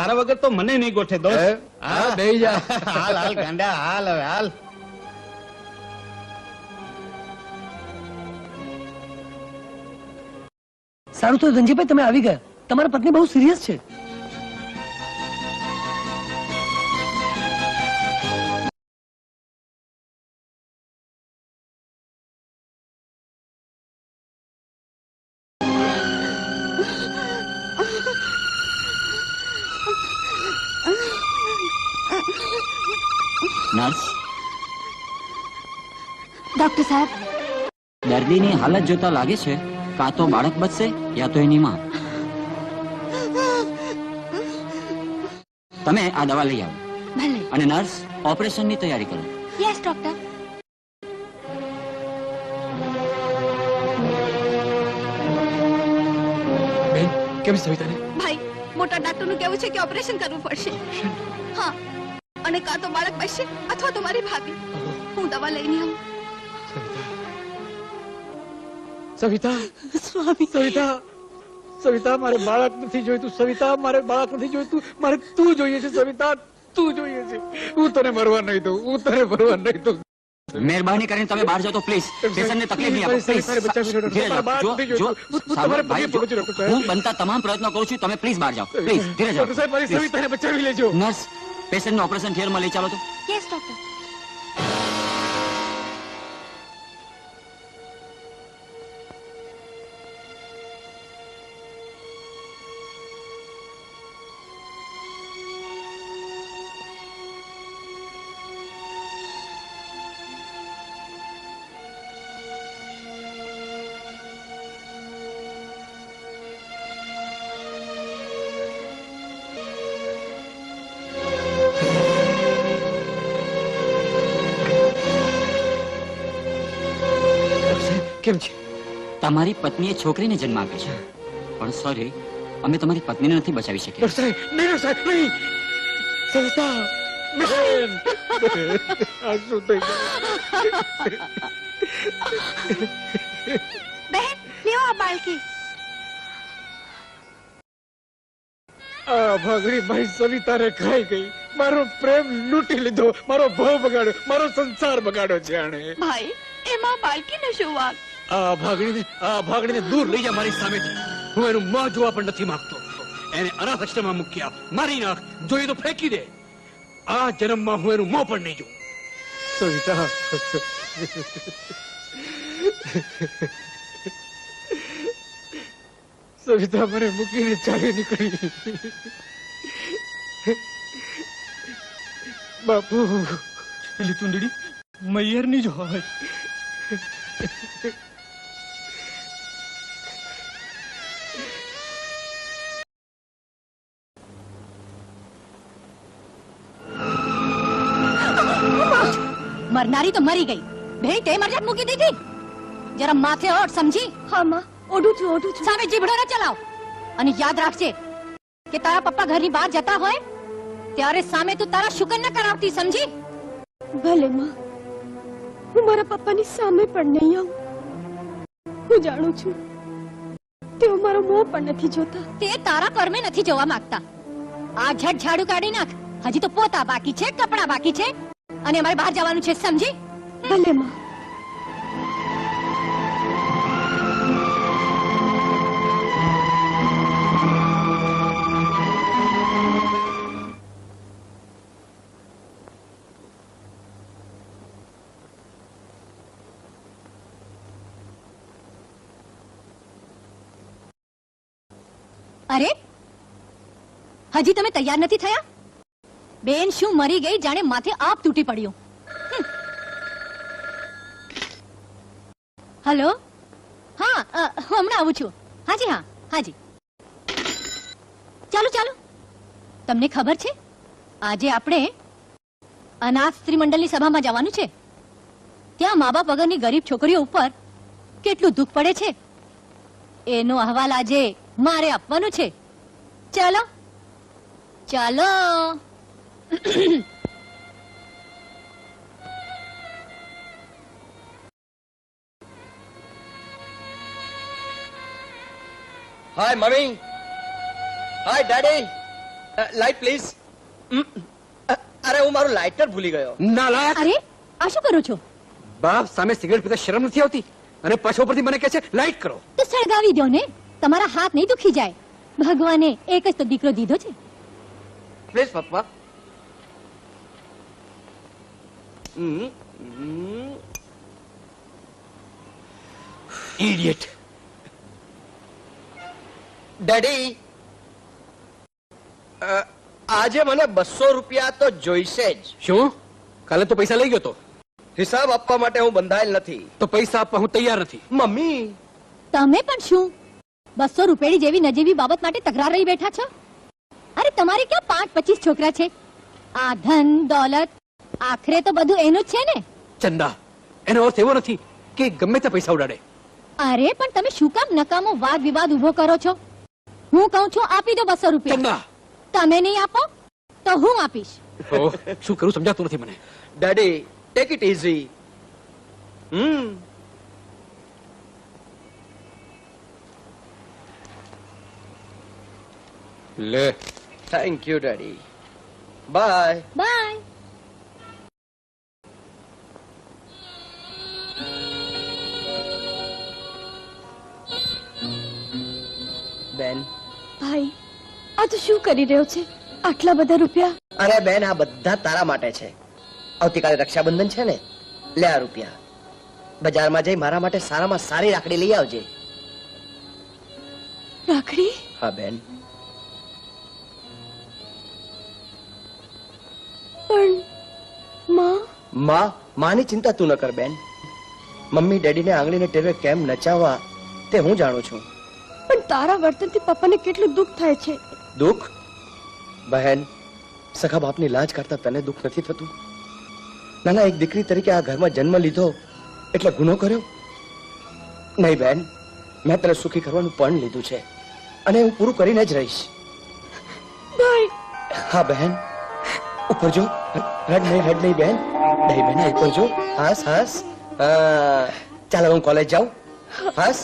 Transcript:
તારા વગર તો મને નહીં ગોઠે? દોસ્ત. હા, બેહી જા. હાલ હાલ ગાંડા હાલ હવે હાલ. સારું તો ધનજીભાઈ તમે આવી ગયા. તમારા પત્ની બહુ સિરિયસ છે. નર્સ ડોક્ટર સાહેબ દર્દીની હાલત જોતા લાગે છે કાં તો બાળક બચશે યા તો એની માં. તમે આ દવા લઈ આવો. ભલે. અને નર્સ ઓપરેશનની તૈયારી કરો. યસ ડોક્ટર બેન કેમ સવિતાને ભાઈ મોટા ડોક્ટરનું કેવું છે કે ઓપરેશન કરવું પડશે. હા. અને કાં તો બાળક બચશે અથવા તો મારી ભાભી. હું દવા લઈને આવું. સવિતા. સવિતા. સવિતા. મારે બાળક નથી જોઈતું. સવિતા મારે બાળક નથી જોઈતું. મારે તું જોઈએ છે સવિતા. તું જોઈએ છે. હું તને મરવા નહીં દઉં. હું તને મરવા નહીં દઉં. મહેરબાની કરીને તમે બહાર જાઓ તો પ્લીઝ. પેશન્ટને તકલીફ નહીં આપો. પ્લીઝ. જો હું- બનતા તમામ પ્રયત્નો કરું છું. તમે પ્લીઝ બહાર જાઓ. પ્લીઝ ધીરે જાઓ. સાહેબ મારી સવિતાને બચાવી લેજો. નર્સ પેશન્ટનું ઓપરેશન થિયેટરમાં લઈ ચાલો તો. યસ ડોક્ટર કેમ છે? તમારી પત્નીએ છોકરીને જન્મ આપ્યો છે. પણ સોરી અમે તમારી પત્નીને નથી બચાવી શકીએ. સાહેબ નહીં સાહેબ નહીં! સવિતા બેન બેન, આ શું થઈ ગયું? બહેન લેવો આ બાળકી. આ ભાગડી મારી સવિતાને ખાઈ ગઈ. મારો પ્રેમ લૂંટી લીધો. મારો ભાવ બગાડ્યો. મારો સંસાર બગાડ્યો છે આણે. ભાઈ એમાં બાળકીનો શું વાંક? આ ભાગડીને આ ભાગડીને દૂર લઈ જા મારી સામેથી હું એનું મોં જોવા પણ નથી માંગતો. એને અનાથ આશ્રમમાં મૂકી આપ. મારી નાખ. જોઈએ તો ફેંકી દે. આ જન્મમાં હું એનું મોં પણ નહીં જોઉં. સવિતા. સવિતા મને મૂકીને ચાલી નીકળી. બાપુ. પેલી ચૂંદડી મૈયરની જ હોય. મરનારી તો મરી ગઈ. તે મરજાત મૂકી દીધી. જરા માથે ઓઢ સમજી. હા માં. ઓઢું છું ઓઢું છું. સામે જીભડો ન ચલાવ. અને યાદ રાખજે કે તારા પપ્પા ઘરની બહાર જતા હોય ત્યારે સામે તું તારા શુકન ન કરાવતી સમજી? ભલે માં. હું મારા પપ્પાની સામે પણ નહીં આવું. હું જાણું છું તેઓ મારો મોં પણ નથી જોતા. તે તારા કર્મે નથી જોવા માંગતા. આ ઝટ ઝાડુ કાઢી નાખ. હજી તો પોતા બાકી છે કપડા બાકી છે. અને અમારે બહાર જવાનું છે સમજી? ભલે માં. અરે? હજી તમે તૈયાર નથી થયા? બેન શું મરી ગઈ જાણે માથે આપ તૂટી પડ્યું. હલો? હા હું હમણાં આવું છું. હાજી, હા, હાજી. ચાલો ચાલો. તમને ખબર છે? આજે આપણે અનાથ સ્ત્રી મંડળની સભામાં જવાનું છે. ત્યાં મા બાપ વગરની ગરીબ છોકરીઓ ઉપર કેટલું દુઃખ પડે છે? એનો અહેવાલ આજે મારે આપવાનું છે. ચાલો. ચાલો. Hi mummy hi daddy light please અરે હું મારું લાઇટર ભૂલી ગયો. નાલાયક અરે આ શું કરો છો? બાપ સામે સિગરેટ પીતા શરમ નથી આવતી? અને પાછો પરથી મને કહે છે લાઈટ કરો. તો સળગાવી દો ને. તમારા હાથ નહીં દુખી જાય. ભગવાને એક જ તો દીકરો દીધો છે. પ્લીઝ પપ્પા હમ, હમ. ઇડિયટ ડેડી આજે મને બસો રૂપિયા તો જોઈશે જ. શું? કાલે તો પૈસા લઈ ગયો તો? હિસાબ આપવા માટે હું બંધાયેલ નથી. તો પૈસા આપવા હું તૈયાર નથી. મમ્મી. તમે પણ શું? બસો રૂપિયાની જેવી નજીવી બાબત માટે તકરાર રહી બેઠા છો? અરે તમારે ક્યાં પાંચ પચીસ છોકરા છે? આ ધન દોલત આખરે તો બધું એનું જ છે ને? ચંદા એનો અર્થ એવો નથી કે ગમે તે પૈસા ઉડાડે. અરે પણ તમે શું કામ નકામો વાદ વિવાદ ઊભો કરો છો? હું કહું છું આપી દો બસો રૂપિયા. ચંદા! તમે નહીં આપો તો હું આપીશ. શું કરું સમજાતું નથી મને? Daddy take it easy hmm. લે. Thank you daddy bye bye આ તો શું કરી રહ્યો છે? આટલા બધા રૂપિયા? અરે બેન આ બધા તારા માટે છે. આવતીકાલે રક્ષાબંધન છે ને? લે આ રૂપિયા. બજારમાં જઈ મારા માટે સારામાં સારી રાખડી લઈ આવજે. રાખડી? હા બેન. પણ માં? માં માની ચિંતા તું ન કર બેન. મમ્મી ડેડીને આંગળીને ટેરવે કેમ નચાવવા તે હું જાણું છું. પણ તારા વર્તનથી પપ્પાને કેટલું દુઃખ થાય છે. દુઃખ? બહેન સખા બાપની લાજ કરતા તને દુઃખ નથી થતું? નાના એક દીકરી તરીકે આ ઘરમાં જન્મ લીધો એટલે ગુનો કર્યો? નહીં બેન મેં તને સુખી કરવાનું પણ લીધું છે અને હું પૂરું કરીને જ રહીશ. હા બહેન. ઉપર જો. રડ નહીં રડ નહીં બેન નહીં બહેન ઉપર જો. હાસ હાસ. ચાલો હું કોલેજ જાઉં. હાસ.